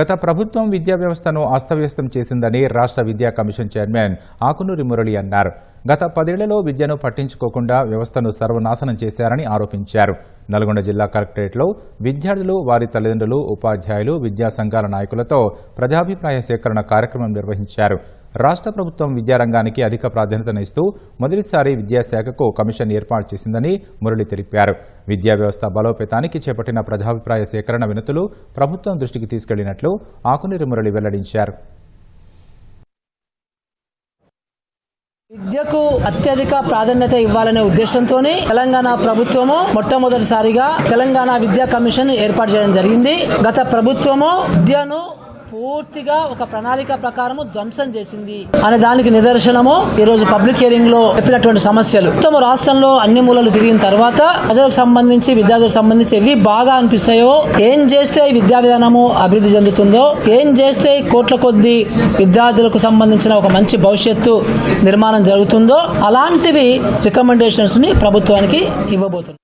గత ప్రభుత్వం విద్యా వ్యవస్థను అస్తవ్యస్తం చేసిందని రాష్ట్ర విద్యా కమిషన్ చైర్మన్ ఆకునూరి మురళి అన్నారు. గత పదేళ్ళలో విద్యను పట్టించుకోకుండా వ్యవస్థను సర్వనాశనం చేశారని ఆరోపించారు. నల్గొండ జిల్లా కలెక్టరేట్లో విద్యార్థులు వారి తల్లిదండ్రులు ఉపాధ్యాయులు విద్యా సంఘాల నాయకులతో ప్రజాభిప్రాయ సేకరణ కార్యక్రమం నిర్వహించారు. రాష్ట్ర ప్రభుత్వం విద్యారంగానికి అధిక ప్రాధాన్యతనిస్తూ మొదటిసారి విద్యాశాఖకు కమిషన్ ఏర్పాటు చేసిందని మురళి తెలిపారు. విద్యా వ్యవస్థ బలోపేతానికి చేపట్టిన ప్రజాభిప్రాయ సేకరణ వినతులు ప్రభుత్వం దృష్టికి తీసుకెళ్ళినట్లు ఆకునీరు మురళి వెల్లడించారు. విద్యకు అత్యధిక ప్రాధాన్యత ఇవ్వాలనే ఉద్దేశంతోనే తెలంగాణ ప్రభుత్వము మొట్టమొదటిసారిగా తెలంగాణ విద్యా కమిషన్ ఏర్పాటు చేయడం జరిగింది. గత ప్రభుత్వము విద్యను పూర్తిగా ఒక ప్రణాళిక ప్రకారము ధ్వంసం చేసింది. అనే దానికి నిదర్శనము ఈ రోజు పబ్లిక్ హియరింగ్లో చెప్పినటువంటి సమస్యలు. మొత్తం రాష్ట్రంలో అన్ని మూలలు తిరిగిన తర్వాత ప్రజలకు సంబంధించి విద్యార్థులకు సంబంధించి ఎవి బాగా అనిపిస్తాయో ఏం చేస్తే విద్యా విధానము అభివృద్ధి చెందుతుందో ఏం చేస్తే కోట్ల కొద్ది విద్యార్థులకు సంబంధించిన ఒక మంచి భవిష్యత్తు నిర్మాణం జరుగుతుందో అలాంటివి రికమెండేషన్స్ని ప్రభుత్వానికి ఇవ్వబోతుంది